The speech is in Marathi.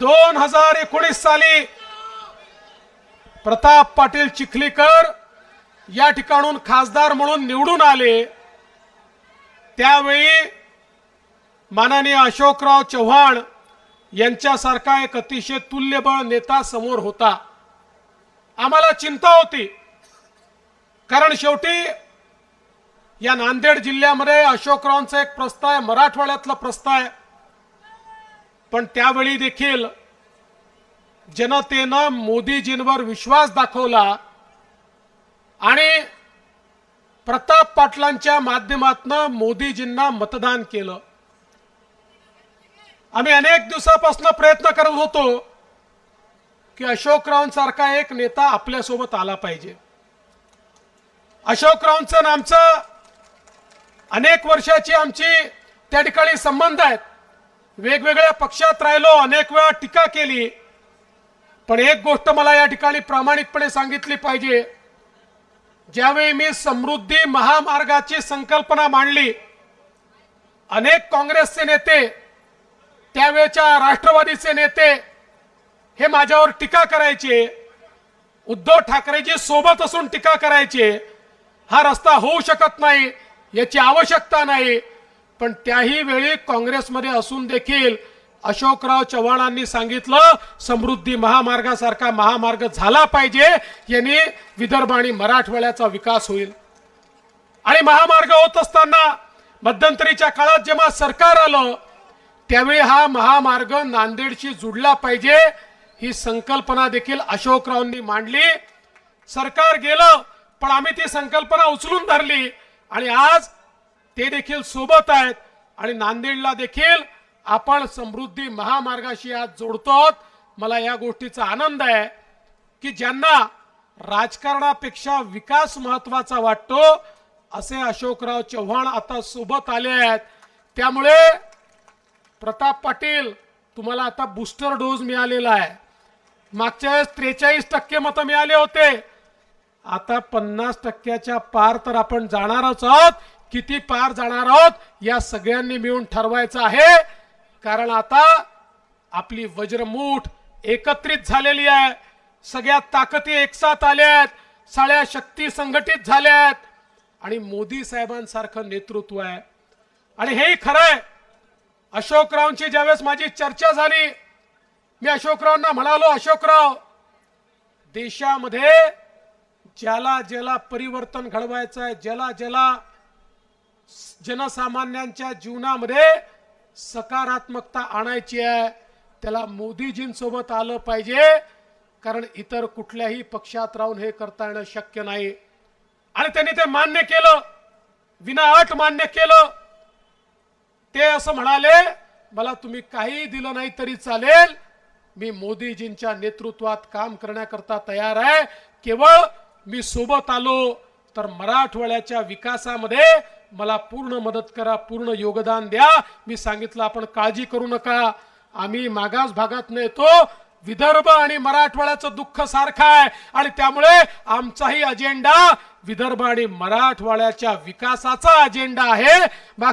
दोन हजार एकोणीस साली प्रताप पाटील चिखलीकर या ठिकाणून खासदार म्हणून निवडून आले. त्यावेळी माननीय अशोकराव चव्हाण यांच्यासारखा एक अतिशय तुल्यबळ नेता समोर होता. आम्हाला चिंता होती. कारण शेवटी या नांदेड जिल्ह्यामध्ये अशोकरावांचा एक प्रस्ताव आहे मराठवाड्यातला प्रस्ताव आहे. पण त्यावेळी देखील जनतेनं मोदीजींवर विश्वास दाखवला आणि प्रताप पाटलांच्या माध्यमातनं मोदीजींना मतदान केलं. आम्ही अनेक दिवसापासून प्रयत्न करत होतो की अशोकरावांसारखा एक नेता आपल्यासोबत आला पाहिजे. अशोकरावांचं आमचं अनेक वर्षाची आमची त्या ठिकाणी संबंध आहेत. वेगवेगळ्या पक्षात राहिलो अनेक वेळा टीका केली. पण एक गोष्ट मला या ठिकाणी प्रामाणिकपणे सांगितली पाहिजे. ज्यावेळी मी समृद्धी महामार्गाची संकल्पना मांडली अनेक काँग्रेसचे नेते त्यावेळच्या राष्ट्रवादीचे नेते हे माझ्यावर टीका करायचे. उद्धव ठाकरेजी सोबत असून टीका करायचे. हा रस्ता होऊ शकत नाही याची आवश्यकता नाही. पण त्याही वेळी काँग्रेसमध्ये असून देखील अशोकराव चव्हाणांनी सांगितलं समृद्धी महामार्गासारखा महामार्ग झाला पाहिजे यांनी विदर्भ आणि मराठवाड्याचा विकास होईल. आणि महामार्ग होत असताना मध्यंतरीच्या काळात जेव्हा सरकार आलं त्यावेळी हा महामार्ग नांदेडशी जुडला पाहिजे ही संकल्पना देखील अशोकरावांनी मांडली. सरकार गेलं पण आम्ही ती संकल्पना उचलून धरली. आणि आज ते देखील सोबत आहेत. आणि नांदेडला देखील आपण समृद्धी महामार्गाशी आज जोडतो मला या गोष्टीचा आनंद आहे की ज्यांना राजकारणापेक्षा विकास महत्त्वाचा वाटतो असे अशोकराव चव्हाण आता सोबत आले आहेत. त्यामुळे प्रताप पाटील तुम्हाला आता बुस्टर डोस मिळालेला आहे. मागच्या वेळेस त्रेचाळीस टक्के मतं मिळाले होते. आता पन्नास टक्क्याच्या पार तर आपण जाणारच आहोत. किती पार जाणार आहोत या सगळ्यांनी मिळून ठरवायचं आहे. कारण आता आपली वज्रमूठ एकत्रित झालेली आहे. सगळ्या ताकदी एकसाथ आल्या आहेत. सगळ्या शक्ती संघटित झाल्या आहेत. आणि मोदी साहेबांसारखं नेतृत्व आहे. आणि हेही खरं आहे. अशोकरावांची ज्यावेळेस माझी चर्चा झाली मी अशोकरावांना म्हणालो अशोकराव देशामध्ये ज्याला ज्याला परिवर्तन घडवायचं आहे ज्याला ज्याला जनसामान्यांच्या जीवनामध्ये सकारात्मकता आणायची आहे. त्याला मोदीजींसोबत आलं पाहिजे. कारण इतर कुठल्याही पक्षात राहून हे करता येणं शक्य नाही. आणि त्यांनी ते मान्य केलं. विना अट मान्य केलं. ते असं म्हणाले मला तुम्ही काही दिलं नाही तरी चालेल. मी मोदीजींच्या नेतृत्वात काम करण्याकरता तयार आहे. केवळ मी सोबत आलो. तर मराठवाड्याच्या विकासामध्ये मला पूर्ण मदत करा पूर्ण योगदान द्या. मी सांगितलं आपण काळजी करू नका. आम्ही मागास भागात येतो. विदर्भ आणि मराठवाड्याचं दुःख सारखं आहे. आणि त्यामुळे आमचाही अजेंडा विदर्भ आणि मराठवाड्याच्या विकासाचा अजेंडा आहे. बाकी